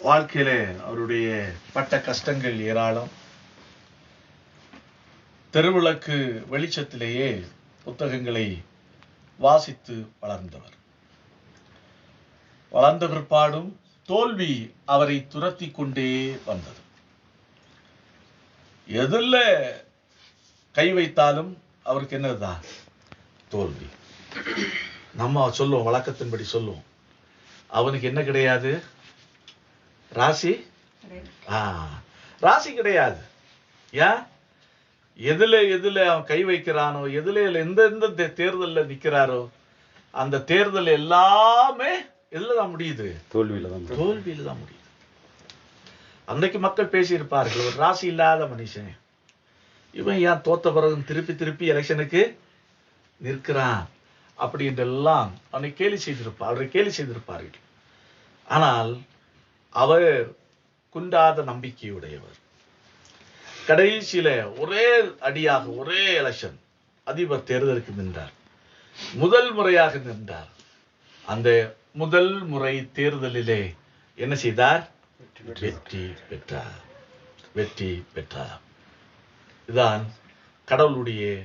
வாழ்க்கையிலே அவருடைய பட்ட கஷ்டங்கள் ஏராளம். தெருவிளக்கு வெளிச்சத்திலேயே புத்தகங்களை வாசித்து வளர்ந்தவர். வளர்ந்த பிற்பாடும் தோல்வி அவரை துரத்தி கொண்டே வந்தது. எதில் கை வைத்தாலும் அவருக்கு என்னதுதான் தோல்வி. நம்ம சொல்லுவோம் வழக்கத்தின்படி சொல்லுவோம். அவனுக்கு என்ன கிடையாது? ராசி? ஆ ராசி கிடையாது. ஏன்? எதுல எதுல அவன் கை வைக்கிறானோ எதுல எந்த எந்த தே- தேர்தல்ல நிக்கிறாரோ அந்த தேர்தல் எல்லாமே எதுல தான் முடியுது? தோல்வியில தான் தோல்வியில தான் முடியுது. அன்னைக்கு மக்கள் பேசியிருப்பார்கள் ஒரு ராசி இல்லாத மனுஷன். இவன் ஏன் தோத்த பிறகு திருப்பி திருப்பி எலெக்ஷனுக்கு நிற்கிறான்? அப்படின்றெல்லாம் அவனை கேலி செய்திருப்பார் அவரை கேலி செய்திருப்பார்கள். ஆனால் அவர் குன்றாத நம்பிக்கையுடையவர். கடைசியில ஒரே அடியாக ஒரே எலெக்ஷன் அதிபர் தேர்தலுக்கு நின்றார். முதல் முறையாக நின்றார். அந்த முதல் முறை தேர்தலிலே என்ன செய்தார்? வெற்றி பெற்றார். வெற்றி பெற்றார். இதுதான் கடவுளுடைய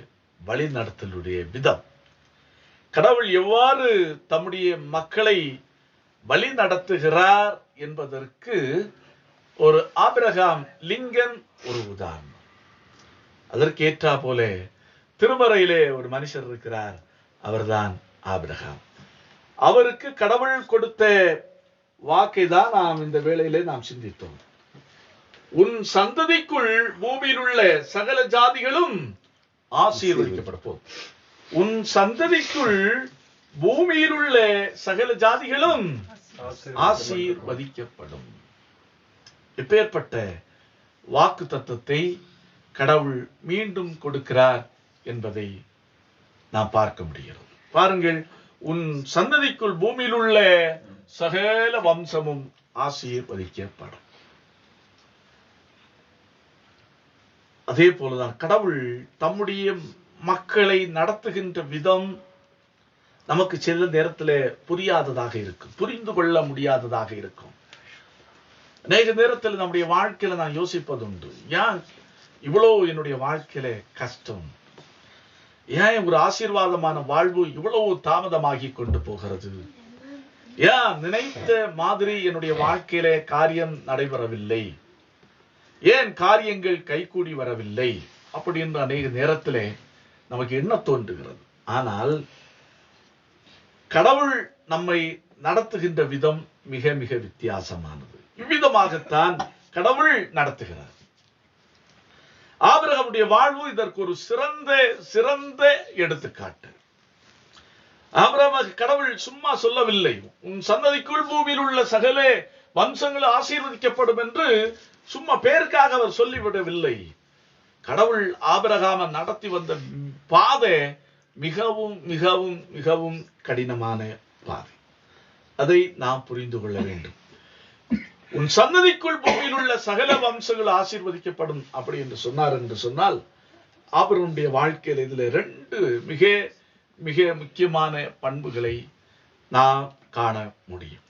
வழிநடத்தலுடைய விதம். கடவுள் எவ்வாறு தம்முடைய மக்களை வழி நடத்துகிறார் என்பதற்கு ஒரு ஆபிரகாம் லிங்கன் ஒரு உதாரணம். அதற்கு ஏற்றா போல திருமறையிலே ஒரு மனுஷர் இருக்கிறார். அவர்தான் ஆபிரகாம். அவருக்கு கடவுள் கொடுத்த வாக்கை தான் நாம் இந்த வேளையிலே நாம் சிந்தித்தோம். உன் சந்ததிக்குள் பூமியில் உள்ள சகல ஜாதிகளும் ஆசீர்வதிக்கப்படும் உன் சந்ததிக்குள் பூமியில் உள்ள சகல ஜாதிகளும் ஆசீர்வதிக்கப்படும். எப்பேற்பட்ட வாக்கு தத்துவத்தை கடவுள் மீண்டும் கொடுக்கிறார் என்பதை நாம் பார்க்க முடிகிறது. பாருங்கள் உன் சந்ததிக்குள் பூமியில் உள்ள சகல வம்சமும் ஆசீர்வதிக்கப்படும். அதே போலதான் கடவுள் தம்முடைய மக்களை நடத்துகின்ற விதம் நமக்கு சில நேரத்தில் புரியாததாக இருக்கும் புரிந்து கொள்ள முடியாததாக இருக்கும். அநேக நேரத்தில் நம்முடைய வாழ்க்கையில நான் யோசிப்பதுண்டு. ஏன்? இவ்வளவு என்னுடைய வாழ்க்கையில கஷ்டம். ஏன் ஒரு ஆசீர்வாதமான வாழ்வு இவ்வளவு தாமதமாகி கொண்டு போகிறது? ஏன் நினைத்த மாதிரி என்னுடைய வாழ்க்கையில காரியம் நடைபெறவில்லை? ஏன் காரியங்கள் கைகூடி வரவில்லை? அப்படின்ற அநேக நேரத்திலே நமக்கு என்ன தோன்றுகிறது? ஆனால் கடவுள் நம்மை நடத்துகின்ற விதம் மிக மிக வித்தியாசமானது. இவ்விதமாகத்தான் கடவுள் நடத்துகிறார். ஆபிரகமுடைய வாழ்வு இதற்கு ஒரு சிறந்த சிறந்த எடுத்துக்காட்டு. ஆபிரகாமுக்கு கடவுள் சும்மா சொல்லவில்லை. உன் சந்ததிக்குள் பூமியில் உள்ள சகல வம்சங்கள் ஆசீர்வதிக்கப்படும் என்று சும்மா பேருக்காக அவர் சொல்லிவிடவில்லை. கடவுள் ஆபிரகாம நடத்தி வந்த பாதை மிகவும் மிகவும் மிகவும் கடினமான பாதை. அதை நாம் புரிந்து கொள்ள வேண்டும். உன் சன்னதிக்குள் பூமியில் உள்ள சகல வம்சங்கள் ஆசீர்வதிக்கப்படும் அப்படி என்று சொன்னார் என்று சொன்னால் அவருடைய வாழ்க்கையில் இதுல ரெண்டு மிக மிக முக்கியமான பண்புகளை நாம் காண முடியும்.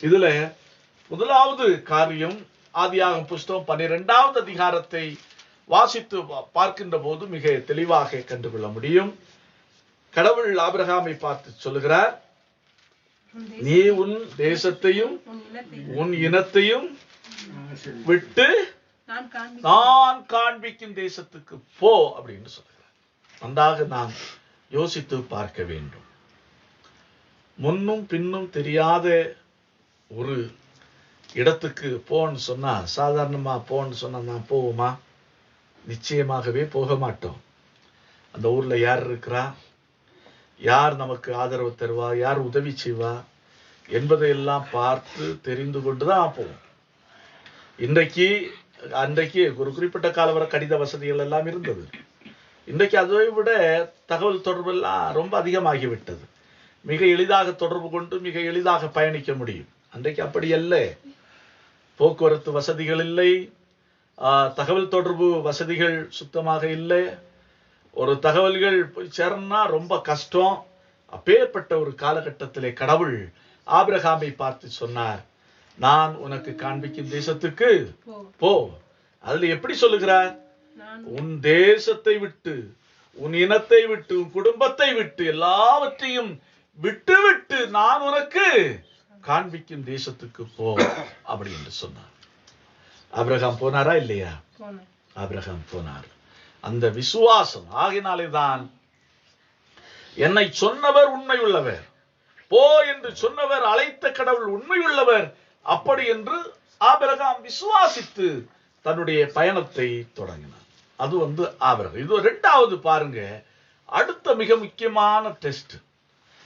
இதுல முதலாவது காரியம் ஆதியாகும் புஸ்தகம் பன்னிரெண்டாவது அதிகாரத்தை வாசித்து பா- பார்க்கின்ற போது மிக தெளிவாக கண்டுகொள்ள முடியும். கடவுள் ஆபிரகாமை பார்த்து சொல்லுகிறார் நீ உன் தேசத்தையும் உன் இனத்தை உன் இனத்தையும் விட்டு நான் காண்பிக்கும். தேசத்துக்கு போ அப்படின்னு சொல்கிறார் நன்றாக நாம் யோசித்து பார்க்க வேண்டும். முன்னும் பின்னும் தெரியாத ஒரு இடத்துக்கு போன்னு சொன்னா சாதாரணமா போன்னு சொன்னா நான் போவோமா நிச்சயமாகவே போக மாட்டோம். அந்த ஊர்ல யார் இருக்கிறா? யார் நமக்கு ஆதரவு தருவா? யார் உதவி செய்வா? என்பதையெல்லாம் பார்த்து தெரிந்து கொண்டு தான் போவோம். இன்றைக்கு அன்றைக்கு ஒரு குறிப்பிட்ட காலம் வர கடித வசதிகள் எல்லாம் இருந்தது. இன்றைக்கு அதை விட தகவல் தொடர்பு எல்லாம் ரொம்ப அதிகமாகிவிட்டது. மிக எளிதாக தொடர்பு கொண்டு மிக எளிதாக பயணிக்க முடியும். அன்றைக்கு அப்படி அல்ல. போக்குவரத்து வசதிகள் இல்லை. ஆஹ், தகவல் தொடர்பு வசதிகள் சுத்தமாக இல்லை. ஒரு தகவல்கள் போய் சேரணும்னா ரொம்ப கஷ்டம். அப்பேற்பட்ட ஒரு காலகட்டத்திலே கடவுள் ஆபிரகாமை பார்த்து சொன்னார் நான் உனக்கு காண்பிக்கும் தேசத்துக்கு போ. அதுல எப்படி சொல்லுகிறார்? உன் தேசத்தை விட்டு உன் இனத்தை விட்டு உன் குடும்பத்தை விட்டு எல்லாவற்றையும் விட்டு விட்டு நான் உனக்கு காண்பிக்கும் தேசத்துக்கு போ. அப்படி என்று சொன்னார். ஆபிரகாம் போனாரா இல்லையா? ஆபிரகாம் போனார். அந்த விசுவாசம் ஆகினாலே தான் என்னை சொன்னவர் உண்மையுள்ளவர். போ என்று சொன்னவர் அழைத்த கடவுள் உண்மையுள்ளவர். அப்படி என்று ஆபிரகாம் விசுவாசித்து தன்னுடைய பயணத்தை தொடங்கினார். அது வந்து ஆபிரகாம். இது ரெண்டாவது பாருங்க. அடுத்த மிக முக்கியமான டெஸ்ட்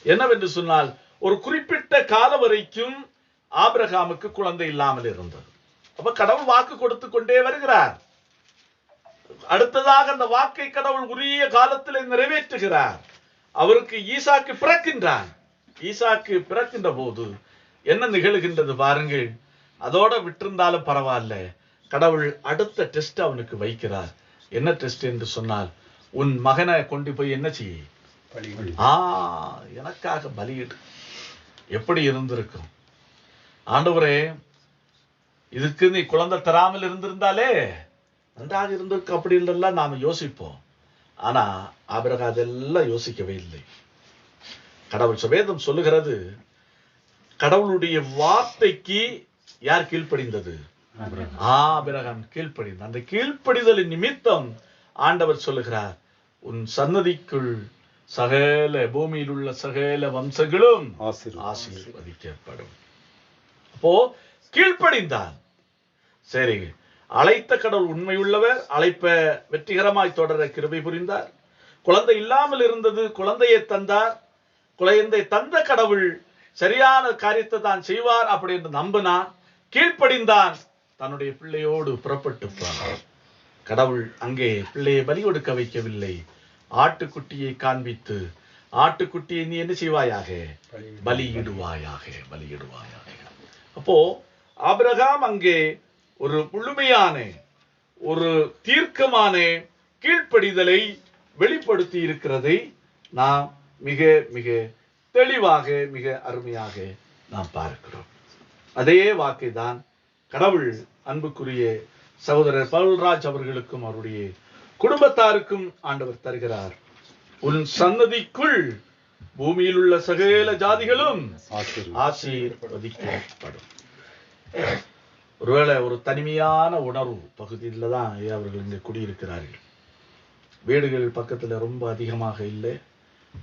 என்னவென்று சொன்னால் ஒரு குறிப்பிட்ட கால வரைக்கும் ஆபிரகாமுக்கு குழந்தை இல்லாமல் இருந்தது. அப்ப கடவுள் வாக்கு கொடுத்து கொண்டே வருகிறார். அடுத்ததாக அந்த வாக்கை கடவுள் உரிய காலத்தில் நிறைவேற்றுகிறார். அவருக்கு ஈசாக்கு பிறக்கின்றான் ஈசாக்கு பிறக்கின்ற போது என்ன நிகழ்கின்றது பாருங்கள். அதோட விட்டிருந்தாலும் பரவாயில்ல. கடவுள் அடுத்த டெஸ்ட் அவனுக்கு வைக்கிறார். என்ன டெஸ்ட் என்று சொன்னால் உன் மகனை கொண்டு போய் என்ன செய்ய ஆ எனக்காக பலியிடு. எப்படி இருந்திருக்கும்? ஆண்டவரே இதுக்கு நீ குழந்தை தராமல் இருந்திருந்தாலே நன்றாக இருந்திருக்கு அப்படின்றெல்லாம் நாம யோசிப்போம். ஆனா ஆபிரகாம் அதெல்லாம் யோசிக்கவே இல்லை. கடவுள் சுவேதம் சொல்லுகிறது கடவுளுடைய வார்த்தைக்கு யார் கீழ்ப்படிந்தது? ஆபிரகாம். கீழ்ப்படிந்த அந்த கீழ்ப்படிதலின் நிமித்தம் ஆண்டவர் சொல்லுகிறார் உன் சன்னதிக்குள் சகல பூமியில் உள்ள சகல வம்சங்களும். ஆசீர்வதிக்கப்படும். அப்போ கீழ்ப்படிந்தான் சரி அழைத்த கடவுள் உண்மையுள்ளவர் அழைப்ப வெற்றிகரமாய் தொடர கிருபை புரிந்தார். குழந்தை இல்லாமல் இருந்தது குழந்தையை தந்தார். குழந்தை தந்த கடவுள் சரியான காரியத்தை தான் செய்வார் அப்படி என்று நம்பினான். கீழ்ப்படிந்தான். தன்னுடைய பிள்ளையோடு புறப்பட்டு போனார் கடவுள் அங்கே பிள்ளையை பலி கொடுக்க வைக்கவில்லை. ஆட்டுக்குட்டியை காண்பித்து ஆட்டுக்குட்டியை நீ என்ன செய்வாயாக? பலியிடுவாயாக பலியிடுவாயாக. அப்போ ஆபிரகாம் அங்கே ஒரு முழுமையான ஒரு தீர்க்கமான கீழ்ப்படிதலை வெளிப்படுத்தி இருக்கிறதை நாம் மிக மிக தெளிவாக மிக அருமையாக நாம் பார்க்கிறோம். அதே வாக்கை தான் கடவுள் அன்புக்குரிய சகோதரர் பவுல்ராஜ் அவர்களுக்கும் அவருடைய குடும்பத்தாருக்கும் ஆண்டவர் தருகிறார். உன் சன்னதிக்குள் பூமியில் உள்ள சகல ஜாதிகளும். ஆசீர்வதிக்கப்படும். ஒருவேளை ஒரு தனிமையான உணர்வு பகுதியில் தான் ஐயா அவர்கள் இங்கே குடியிருக்கிறார்கள். வீடுகள் பக்கத்துல ரொம்ப அதிகமாக இல்லை.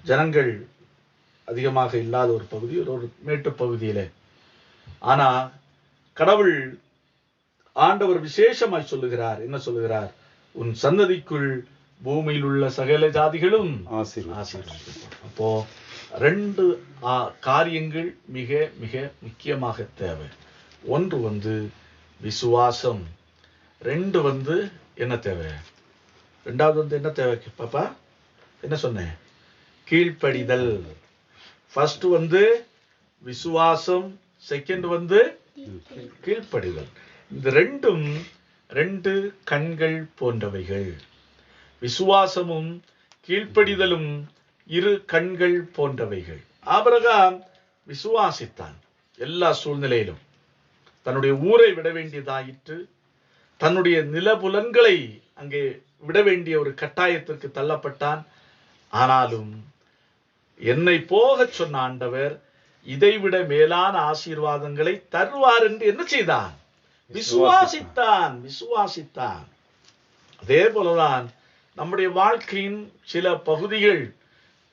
ஜனங்கள் அதிகமாக இல்லாத ஒரு பகுதி ஒரு மேட்டு பகுதியில. ஆனா கடவுள் ஆண்டவர் விசேஷமாய் சொல்லுகிறார். என்ன சொல்லுகிறார்? உன் சன்னதிக்குள் பூமியில் உள்ள சகல ஜாதிகளும். அப்போ ரெண்டு ஆ, காரியங்கள் மிக மிக முக்கியமாக தேவை. ஒன்று வந்து விசுவாசம். ரெண்டு வந்து என்ன தேவை? ரெண்டாவது வந்து என்ன தேவை? பாப்பா என்ன சொன்னேன்? கீழ்ப்படிதல். ஃபர்ஸ்ட் வந்து விசுவாசம் செகண்ட் வந்து கீழ்ப்படிதல். இந்த ரெண்டும் ரெண்டு கண்கள் போன்றவைகள். விசுவாசமும் கீழ்ப்படிதலும் இரு கண்கள் போன்றவைகள். ஆபரகாம் விசுவாசித்தான் எல்லா சூழ்நிலையிலும். தன்னுடைய ஊரை விட வேண்டியதாயிற்று தன்னுடைய நிலபுலன்களை அங்கே விட வேண்டிய ஒரு கட்டாயத்திற்கு தள்ளப்பட்டான். ஆனாலும் என்னை போகச் சொன்ன ஆண்டவர் இதைவிட மேலான ஆசீர்வாதங்களை தருவார் என்று என்ன செய்தான்? விசுவாசித்தான் விசுவாசித்தான். அதே போலதான் நம்முடைய வாழ்க்கையின் சில பகுதிகள்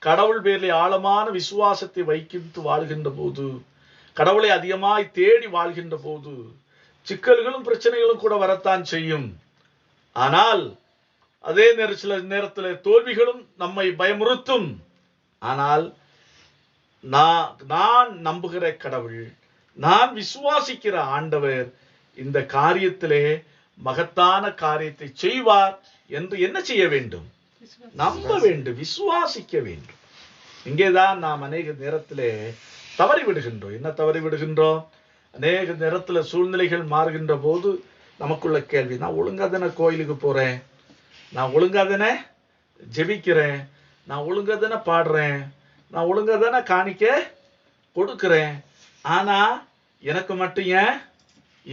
கடவுள் பேரில் ஆழமான விசுவாசத்தை வைக்கிட்டு வாழ்கின்ற போது கடவுளை அதிகமாய் தேடி வாழ்கின்ற போது சிக்கல்களும் பிரச்சனைகளும் கூட வரத்தான் செய்யும். ஆனால் அதே நேர சில நேரத்தில் தோல்விகளும் நம்மை பயமுறுத்தும். ஆனால் நான் நான் நம்புகிற கடவுள் நான் விசுவாசிக்கிற ஆண்டவர் இந்த காரியத்திலே மகத்தான காரியத்தை செய்வார் என்று என்ன செய்ய வேண்டும்? நம்ப வேண்டும் விசுவாசிக்க வேண்டும். இங்கேதான் நாம் அநேக நேரத்திலே தவறி விடுகின்றோம். என்ன தவறி விடுகின்றோம்? அநேக நேரத்துல சூழ்நிலைகள் மாறுகின்ற போது நமக்குள்ள கேள்வி நான் ஒழுங்கா தானே கோயிலுக்கு போறேன்? நான் ஒழுங்கா தானே ஜெபிக்கிறேன்? நான் ஒழுங்கா தானே பாடுறேன்? நான் ஒழுங்கா தானே காணிக்க கொடுக்கிறேன்? ஆனா எனக்கு மட்டும் ஏன்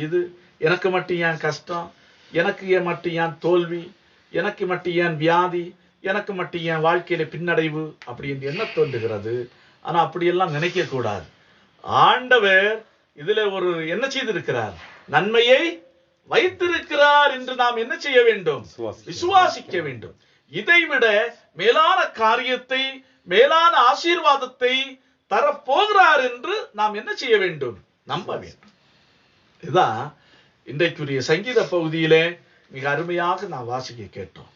இது? எனக்கு மட்டும் ஏன் கஷ்டம்? எனக்கு ஏன் மட்டும் ஏன் தோல்வி? எனக்கு மட்டும் ஏன் வியாதி? எனக்கு மட்டும் ஏன் வாழ்க்கையில பின்னடைவு? அப்படி என்று என்ன தோன்றுகிறது. ஆனா அப்படியெல்லாம் நினைக்க கூடாது. ஆண்டவர் இதுல ஒரு என்ன செய்திருக்கிறார்? நன்மையை வைத்திருக்கிறார் என்று நாம் என்ன செய்ய வேண்டும்? விசுவாசிக்க வேண்டும். இதைவிட மேலான காரியத்தை மேலான ஆசீர்வாதத்தை தரப்போகிறார் என்று நாம் என்ன செய்ய வேண்டும்? நம்ப வேண்டும். இதுதான் இன்றைக்குரிய சங்கீத பகுதியிலே மிக அருமையாக நான் வாசிக்க கேட்டோம்.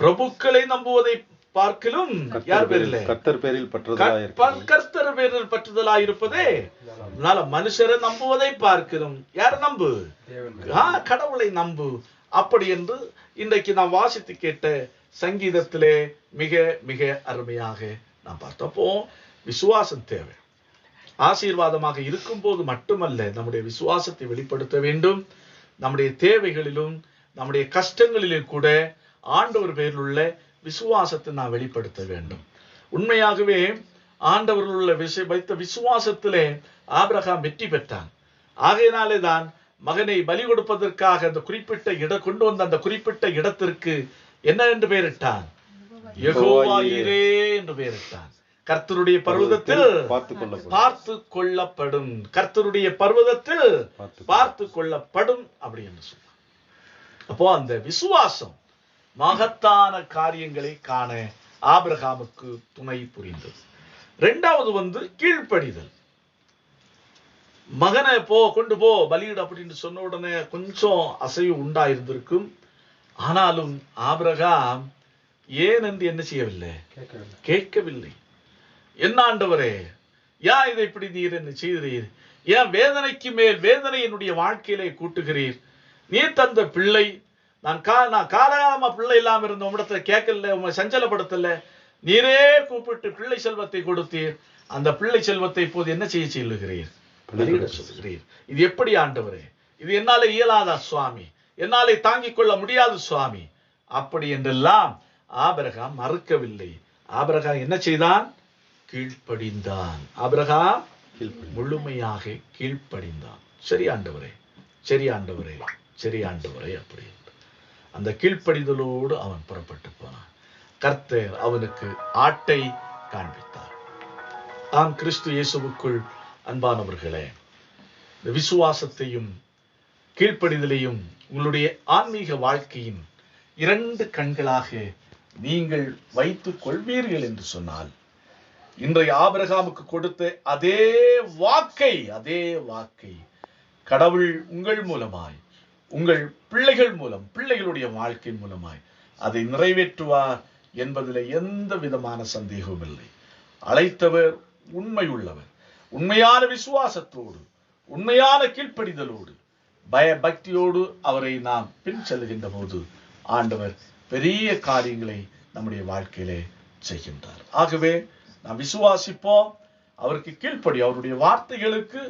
பிரபுக்களை நம்புவதை பார்க்கலும் யார் பேரிலே கத்தர் பேரில் கர்த்தர் பேரில் பற்றுதலாய் இருப்பதே. அதனால மனுஷரை நம்புவதை பார்க்கிறோம் யார் நம்பு? கடவுளை நம்பு. அப்படி என்று இன்றைக்கு நாம் வாசித்து கேட்ட சங்கீதத்திலே மிக மிக அருமையாக நாம் பார்த்தோம் அப்போ விசுவாசம் தேவை. ஆசீர்வாதமாக இருக்கும்போது மட்டுமல்ல நம்முடைய விசுவாசத்தை வெளிப்படுத்த வேண்டும். நம்முடைய தேவைகளிலும் நம்முடைய கஷ்டங்களிலும் கூட ஆண்டவர் பேரில் உள்ள விசுவாசத்தை நாம் வெளிப்படுத்த வேண்டும். உண்மையாகவே ஆண்டவரில் உள்ள விஷய வைத்த விசுவாசத்திலே ஆபிரகாம் வெற்றி பெற்றான். ஆகையினாலே தான் மகனை பலி கொடுப்பதற்காக அந்த குறிப்பிட்ட இட கொண்டு வந்த அந்த குறிப்பிட்ட இடத்திற்கு என்ன என்று பெயரிட்டான்? யெகோவா ஈரே என்று பெயரிட்டான். கர்த்தருடைய பர்வதத்தில் பார்த்து கொள்ளப்படும். கர்த்தருடைய பர்வதத்தில் பார்த்து கொள்ளப்படும் அப்படி என்று சொன்னார் அப்போ அந்த விசுவாசம் மகத்தான காரியங்களை காண ஆபிரகாமுக்கு துணை புரிந்தது. ரெண்டாவது வந்து கீழ்ப்படிதல். மகனை போ கொண்டு போ பலியிடு அப்படின்னு சொன்ன உடனே கொஞ்சம் அசைவு உண்டாயிருந்திருக்கும். ஆனாலும் ஆபிரகாம் ஏன் என்று என்ன செய்யவில்லை? கேட்கவில்லை. என்ன ஆண்டவரே ஏன் இதை இப்படி நீர் என்ன செய்கிறீர்? ஏன் வேதனைக்கு மேல் வேதனை என்னுடைய வாழ்க்கையிலே கூட்டுகிறீர்? நீர் தந்த பிள்ளை நான் கா நான் காலகாலமா பிள்ளை இல்லாம இருந்த உம்மிடத்துல கேட்கல உங்களை சஞ்சலப்படுத்தல. நீரே கூப்பிட்டு பிள்ளை செல்வத்தை கொடுத்தீர். அந்த பிள்ளை செல்வத்தை இப்போது என்ன செய்ய சொல்லுகிறீர்? சொல்லுகிறீர். இது எப்படி ஆண்டவரே? இது என்னால இயலாதா சுவாமி. என்னாலே தாங்கிக் கொள்ள முடியாது சுவாமி. அப்படி என்றெல்லாம் ஆபிரகாம் மறுக்கவில்லை. ஆபிரகாம் என்ன செய்தான்? கீழ்ப்படிந்தான். ஆபிரகாம் முழுமையாக கீழ்ப்படிந்தான். சரி ஆண்டவரே சரி ஆண்டவரே சரி ஆண்டவரே அப்படி. அந்த கீழ்ப்படிதலோடு அவன் புறப்பட்டு போனான். கர்த்தர் அவனுக்கு ஆட்டை காண்பித்தார். ஆம் கிறிஸ்து இயேசுவுக்குள் அன்பானவர்களே இந்த விசுவாசத்தையும் கீழ்ப்படிதலையும் உங்களுடைய ஆன்மீக வாழ்க்கையின் இரண்டு கண்களாக நீங்கள் வைத்துக் கொள்வீர்கள் என்று சொன்னால் இன்றைய ஆபரகாமுக்கு கொடுத்த அதே வாக்கை அதே வாக்கை கடவுள் உங்கள் மூலமாய் உங்கள் பிள்ளைகள் மூலம் பிள்ளைகளுடைய வாழ்க்கை மூலமாய் அதை நிறைவேற்றுவார் என்பதில் எந்த விதமான சந்தேகமும் இல்லை. அழைத்தவர் உண்மை உள்ளவர். உண்மையான விசுவாசத்தோடு உண்மையான கீழ்ப்படிதலோடு பயபக்தியோடு அவரை நாம் பின் செல்லுகின்ற போது ஆண்டவர் பெரிய காரியங்களை நம்முடைய வாழ்க்கையிலே செய்கின்றார். ஆகவே நாம் விசுவாசிப்போம் அவருக்கு கீழ்ப்படி அவருடைய வார்த்தைகளுக்கு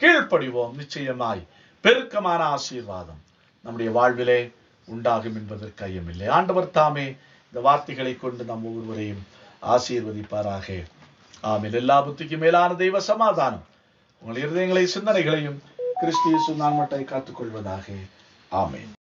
கீழ்ப்படிவோம். நிச்சயமாய் பெருக்கமான ஆசீர்வாதம் நம்முடைய வாழ்விலே உண்டாகும் என்பதற்கு ஐயமில்லை. ஆண்டவர் தாமே இந்த வார்த்தைகளை கொண்டு நம் ஒவ்வொருவரையும் ஆசீர்வதிப்பாராக. ஆமில் எல்லா புத்திக்கும் மேலான தெய்வ சமாதானம். உங்கள் இருதயங்களை சிந்தனைகளையும் கிறிஸ்து இயேசு மட்டை காத்துக்கொள்வதாக. ஆமேன்.